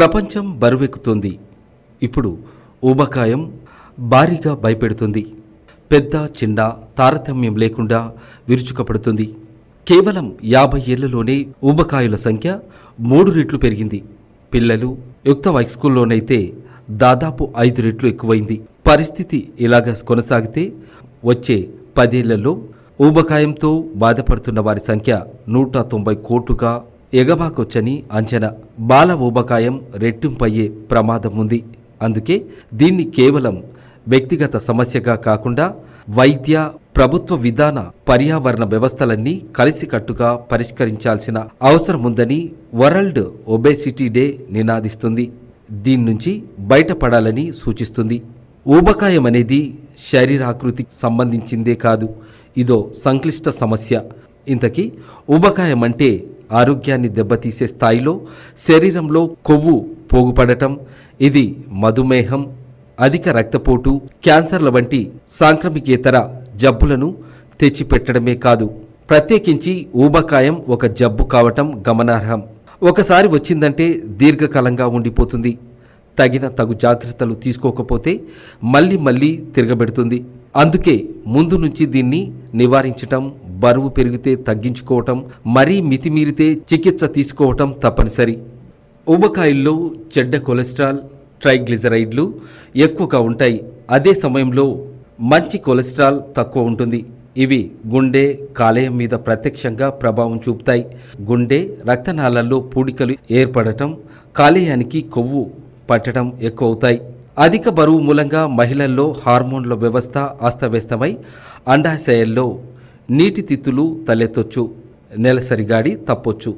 ప్రపంచం బరువెక్కుతోంది. ఇప్పుడు ఊబకాయం భారీగా భయపెడుతుంది. పెద్ద చిన్న తారతమ్యం లేకుండా విరుచుకపడుతుంది. కేవలం యాభై ఏళ్ళలోనే ఊబకాయుల సంఖ్య మూడు రెట్లు పెరిగింది. పిల్లలు యుక్త వయస్కుల్లోనైతే దాదాపు ఐదు రెట్లు ఎక్కువైంది. పరిస్థితి ఇలాగ కొనసాగితే వచ్చే పదేళ్ళలో ఊబకాయంతో బాధపడుతున్న వారి సంఖ్య నూట తొంభై కోట్లుగా ఎగబాకొచ్చని అంచనా. బాల ఊబకాయం రెట్టింపయ్యే ప్రమాదం ఉంది అందుకే దీన్ని కేవలం వ్యక్తిగత సమస్యగా కాకుండా వైద్య ప్రభుత్వ విధాన పర్యావరణ వ్యవస్థలన్నీ కలిసికట్టుగా పరిష్కరించాల్సిన అవసరముందని వరల్డ్ ఒబేసిటీ డే నినాదిస్తుంది. దీని నుంచి బయటపడాలని సూచిస్తుంది. ఊబకాయం అనేది శరీరాకృతికి సంబంధించిందే కాదు ఇదో సంక్లిష్ట సమస్య. ఇంతకీ ఊబకాయం అంటే ఆరోగ్యాన్ని దెబ్బతీసే స్థాయిలో శరీరంలో కొవ్వు పోగుపడటం ఇది మధుమేహం అధిక రక్తపోటు క్యాన్సర్ల వంటి సాంక్రమికేతర జబ్బులను తెచ్చిపెట్టడమే కాదు. ప్రత్యేకించి ఊబకాయం ఒక జబ్బు కావటం గమనార్హం. ఒకసారి వచ్చిందంటే దీర్ఘకాలంగా ఉండిపోతుంది. తగిన తగు జాగ్రత్తలు తీసుకోకపోతే మళ్ళీ మళ్ళీ తిరగబెడుతుంది. అందుకే ముందు నుంచి దీన్ని నివారించటం బరువు పెరిగితే తగ్గించుకోవటం మరీ మితిమీరితే చికిత్స తీసుకోవటం తప్పనిసరి. ఊబకాయల్లో చెడ్డ కొలెస్ట్రాల్ ట్రైగ్లిజరైడ్లు ఎక్కువగా ఉంటాయి. అదే సమయంలో మంచి కొలెస్ట్రాల్ తక్కువ ఉంటుంది. ఇవి గుండె కాలేయం మీద ప్రత్యక్షంగా ప్రభావం చూపుతాయి. గుండె రక్తనాళాల్లో పూడికలు ఏర్పడటం కాలేయానికి కొవ్వు పట్టడం ఎక్కువ అవుతాయి అధిక బరువు మూలంగా మహిళల్లో హార్మోన్ల వ్యవస్థ అస్తవ్యస్తమై అండాశయాల్లో నీటి తిత్తులు తలెత్తొచ్చు నెలసరిగాడి తప్పొచ్చు.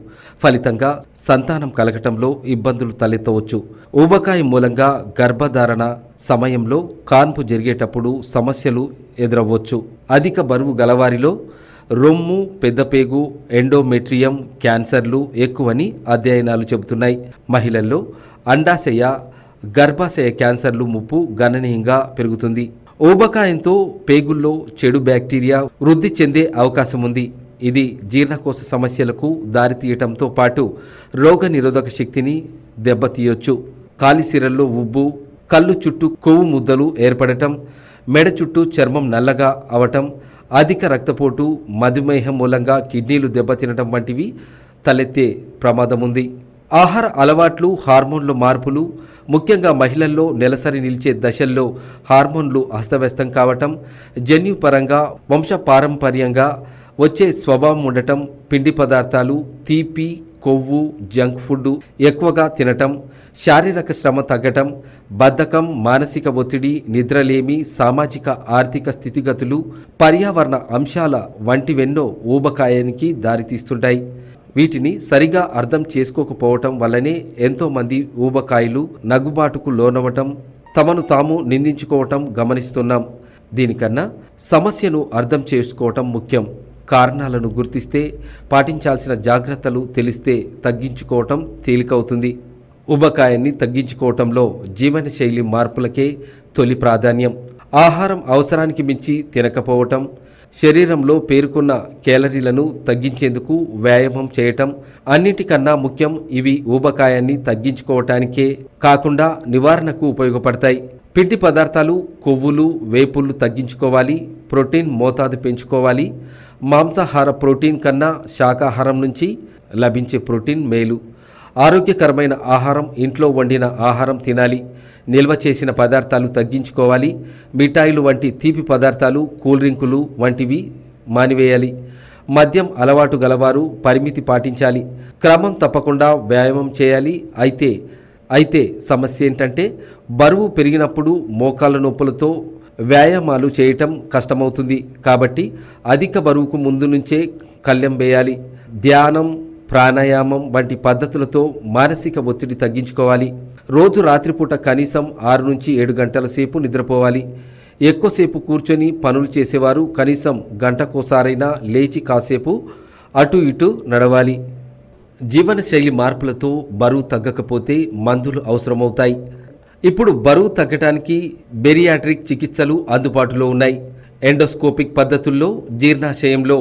ఫలితంగా సంతానం కలగటంలో ఇబ్బందులు తలెత్తవచ్చు. ఊబకాయి మూలంగా గర్భధారణ సమయంలో కాన్పు జరిగేటప్పుడు సమస్యలు ఎదురవ్వచ్చు. అధిక బరువు గలవారిలో రొమ్ము పెద్దపేగు ఎండోమెట్రియం క్యాన్సర్లు ఎక్కువని అధ్యయనాలు చెబుతున్నాయి. మహిళల్లో అండాశయ గర్భాశయ క్యాన్సర్లు ముప్పు గణనీయంగా పెరుగుతుంది. ఊబకాయంతో పేగుల్లో చెడు బ్యాక్టీరియా వృద్ధి చెందే అవకాశం ఉంది ఇది జీర్ణకోశ సమస్యలకు దారితీయటంతో పాటు రోగ నిరోధక శక్తిని దెబ్బతీయొచ్చు. కాలిసిరల్లో ఉబ్బు కళ్ళు చుట్టూ కొవ్వు ముద్దలు ఏర్పడటం మెడ చుట్టూ చర్మం నల్లగా అవటం అధిక రక్తపోటు మధుమేహం మూలంగా కిడ్నీలు దెబ్బతినటం వంటివి తలెత్తే ప్రమాదం ఉంది ఆహార అలవాట్లు హార్మోన్ల మార్పులు ముఖ్యంగా మహిళల్లో నెలసరి నిలిచే దశల్లో హార్మోన్లు అస్తవ్యస్తం కావటం జన్యుపరంగా వంశపారంపర్యంగా వచ్చే స్వభావం ఉండటం పిండి పదార్థాలు తీపి కొవ్వు జంక్ ఫుడ్ ఎక్కువగా తినటం శారీరక శ్రమ తగ్గటం బద్ధకం మానసిక ఒత్తిడి నిద్రలేమి సామాజిక ఆర్థిక స్థితిగతులు పర్యావరణ అంశాల వంటివెన్నో ఊబకాయానికి దారితీస్తుంటాయి. వీటిని సరిగా అర్థం చేసుకోకపోవటం వల్లనే ఎంతోమంది ఊబకాయలు నగ్గుబాటుకు లోనవటం తమను తాము నిందించుకోవటం గమనిస్తున్నాం. దీనికన్నా సమస్యను అర్థం చేసుకోవటం ముఖ్యం. కారణాలను గుర్తిస్తే పాటించాల్సిన జాగ్రత్తలు తెలిస్తే తగ్గించుకోవటం తేలికవుతుంది. ఉబకాయాన్ని తగ్గించుకోవటంలో జీవనశైలి మార్పులకే తొలి ప్రాధాన్యం. ఆహారం అవసరానికి మించి తినకపోవటం శరీరంలో పేరుకున్న కేలరీలను తగ్గించేందుకు వ్యాయామం చేయటం అన్నిటికన్నా ముఖ్యం ఇవి ఊబకాయాన్ని తగ్గించుకోవటానికే కాకుండా నివారణకు ఉపయోగపడతాయి. పిండి పదార్థాలు కొవ్వులు వేపుళ్ళు తగ్గించుకోవాలి ప్రోటీన్ మోతాదు పెంచుకోవాలి. మాంసాహార ప్రోటీన్ కన్నా శాకాహారం నుంచి లభించే ప్రోటీన్ మేలు. ఆరోగ్యకరమైన ఆహారం ఇంట్లో వండిన ఆహారం తినాలి. నిల్వ చేసిన పదార్థాలు తగ్గించుకోవాలి. మిఠాయిలు వంటి తీపి పదార్థాలు కూల్ డ్రింకులు వంటివి మానివేయాలి. మద్యం అలవాటు గలవారు పరిమితి పాటించాలి. క్రమం తప్పకుండా వ్యాయామం చేయాలి. అయితే అయితే సమస్య ఏంటంటే బరువు పెరిగినప్పుడు మోకాళ్ళ నొప్పులతో వ్యాయామాలు చేయటం కష్టమవుతుంది. కాబట్టి అధిక బరువుకు ముందు నుంచే కళ్ళెం వేయాలి. ధ్యానం ప్రాణాయామం వంటి పద్ధతులతో మానసిక ఒత్తిడి తగ్గించుకోవాలి. రోజు రాత్రిపూట కనీసం ఆరు నుంచి ఏడు గంటల సేపు నిద్రపోవాలి. ఎక్కువసేపు కూర్చొని పనులు చేసేవారు కనీసం గంటకోసారైనా లేచి కాసేపు అటు ఇటు నడవాలి. జీవనశైలి మార్పులతో బరువు తగ్గకపోతే మందులు అవసరమవుతాయి. ఇప్పుడు బరువు తగ్గటానికి బెరియాట్రిక్ చికిత్సలు అందుబాటులో ఉన్నాయి. ఎండోస్కోపిక్ పద్ధతుల్లో జీర్ణాశయంలో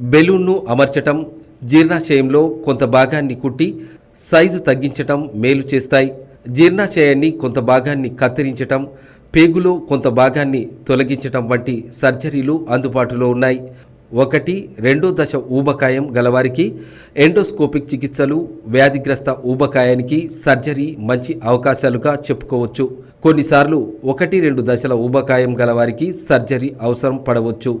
బెలూన్ను అమర్చటం జీర్ణాశయంలో కొంత భాగాన్ని కుట్టి సైజు తగ్గించటం మేలు చేస్తాయి. జీర్ణాశయాన్ని కొంత భాగాన్ని కత్తిరించటం పేగులో కొంత భాగాన్ని తొలగించటం వంటి సర్జరీలు అందుబాటులో ఉన్నాయి. ఒకటి రెండో దశ ఊబకాయం గలవారికి ఎండోస్కోపిక్ చికిత్సలు వ్యాధిగ్రస్త ఊబకాయానికి సర్జరీ మంచి అవకాశాలుగా చెప్పుకోవచ్చు. కొన్నిసార్లు ఒకటి రెండు దశల ఊబకాయం గలవారికి సర్జరీ అవసరం పడవచ్చు.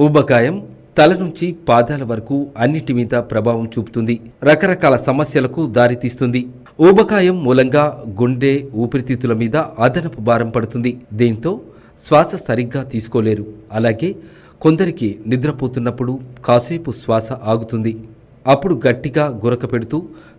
ఊబకాయం తల నుంచి పాదాల వరకు అన్నిటి మీద ప్రభావం చూపుతుంది. రకరకాల సమస్యలకు దారితీస్తుంది. ఊబకాయం మూలంగా గుండె ఊపిరితిత్తుల మీద అదనపు భారం పడుతుంది. దీంతో శ్వాస సరిగ్గా తీసుకోలేరు. అలాగే కొందరికి నిద్రపోతున్నప్పుడు కాసేపు శ్వాస ఆగుతుంది. అప్పుడు గట్టిగా గురక పెడుతూ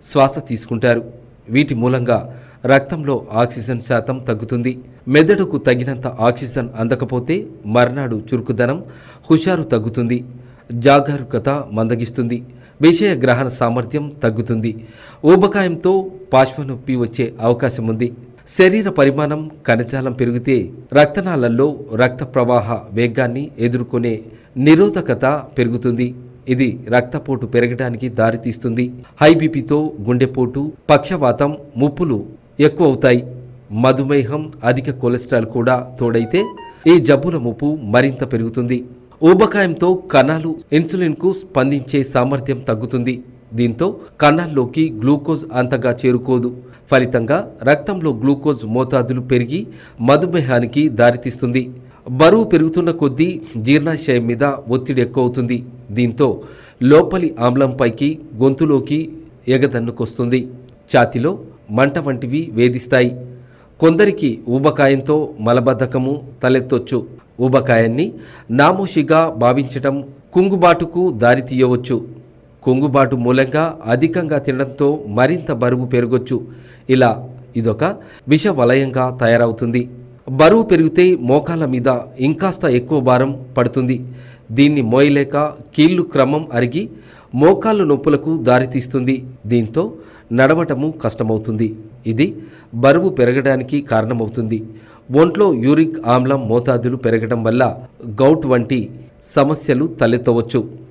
శ్వాస తీసుకుంటారు. వీటి మూలంగా రక్తంలో ఆక్సిజన్ శాతం తగ్గుతుంది. మెదడుకు తగినంత ఆక్సిజన్ అందకపోతే మర్నాడు చురుకుదనం హుషారు తగ్గుతుంది. జాగరూకత మందగిస్తుంది. విషయ గ్రహణ సామర్థ్యం తగ్గుతుంది. ఊబకాయంతో పార్శ్వనొప్పి వచ్చే అవకాశం ఉంది శరీర పరిమాణం కణజాలం పెరిగితే రక్తనాళల్లో రక్త ప్రవాహ వేగాన్ని ఎదుర్కొనే నిరోధకత పెరుగుతుంది. ఇది రక్తపోటు పెరగడానికి దారితీస్తుంది. హైబీపీతో గుండెపోటు పక్షవాతం ముప్పులు ఎక్కువ అవుతాయి మధుమేహం అధిక కొలెస్ట్రాల్ కూడా తోడైతే ఈ జబ్బుల ముప్పు మరింత పెరుగుతుంది. ఊబకాయంతో కణాలు ఇన్సులిన్కు స్పందించే సామర్థ్యం తగ్గుతుంది. దీంతో కణాల్లోకి గ్లూకోజ్ అంతగా చేరుకోదు. ఫలితంగా రక్తంలో గ్లూకోజ్ మోతాదులు పెరిగి మధుమేహానికి దారితీస్తుంది. బరువు పెరుగుతున్న కొద్దీ జీర్ణాశయం మీద ఒత్తిడి ఎక్కువ అవుతుంది దీంతో లోపలి ఆమ్లంపైకి గొంతులోకి ఎగదన్నుకొస్తుంది. ఛాతిలో మంట వంటివి వేధిస్తాయి. కొందరికి ఊబకాయంతో మలబద్ధకము తలెత్తొచ్చు. ఊబకాయాన్ని నామోషిగా భావించటం కుంగుబాటుకు దారితీయవచ్చు. కుంగుబాటు మూలంగా అధికంగా తినడంతో మరింత బరువు పెరగొచ్చు. ఇలా ఇదొక విష వలయంగా తయారవుతుంది. బరువు పెరిగితే మోకాల మీద ఇంకాస్త ఎక్కువ భారం పడుతుంది. దీన్ని మోయలేక కీళ్ళు క్రమం అరిగి మోకాళ్ళు నొప్పులకు దారితీస్తుంది. దీంతో నడవటము కష్టమవుతుంది. ఇది బరువు పెరగడానికి కారణమవుతుంది. ఒంట్లో యూరిక్ ఆమ్లం మోతాదులు పెరగడం వల్ల గౌట్ వంటి సమస్యలు తలెత్తవచ్చు.